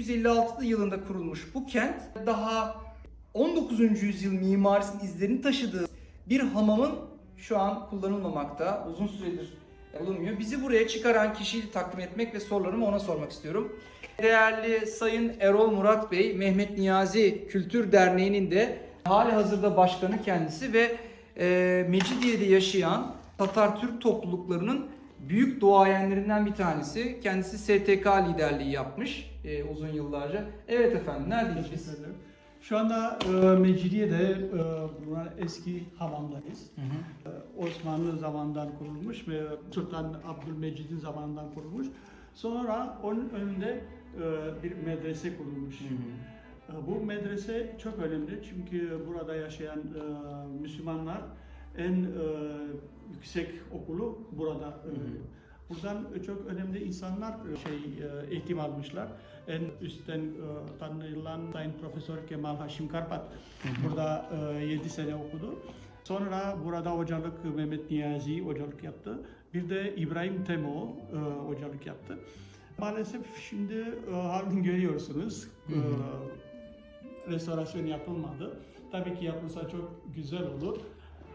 1856 yılında kurulmuş bu kent daha 19. yüzyıl mimarisinin izlerini taşıdığı bir hamamın şu an kullanılmamakta. Uzun süredir bulunmuyor. Bizi buraya çıkaran kişiyi takdim etmek ve sorularımı ona sormak istiyorum. Değerli Sayın Erol Murat Bey, Mehmet Niyazi Kültür Derneği'nin de hali hazırda başkanı kendisi ve e, Mecidiye'de yaşayan Tatar Türk topluluklarının büyük doğayenlerinden bir tanesi. Kendisi STK liderliği yapmış e, uzun yıllarca. Evet efendim, neredeyiz biz? Şu anda e, Mecidiye'de e, bulunan eski hamamdayız. Hı hı. E, Osmanlı zamanından kurulmuş ve Sultan Abdülmecid'in zamanından kurulmuş. Sonra onun önünde e, bir medrese kurulmuş. Hı hı. E, Bu medrese çok önemli çünkü burada yaşayan e, Müslümanlar en e, yüksek okulu burada. e, Buradan çok önemli insanlar e, şey e, eğitim almışlar. En üstten e, tanınan Sayın Profesör Kemal Haşim Karpat burada 7 sene okudu. Sonra burada hocalık Mehmet Niyazi hocalık yaptı. Bir de İbrahim Temo hocalık yaptı. Maalesef şimdi halini görüyorsunuz. Hı hı. restorasyon yapılmadı. Tabii ki yapılsa çok güzel olur.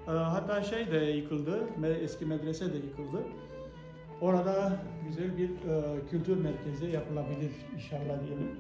E, Hatta şey de yıkıldı, eski medrese de yıkıldı. Orada güzel bir e, kültür merkezi yapılabilir inşallah diyelim.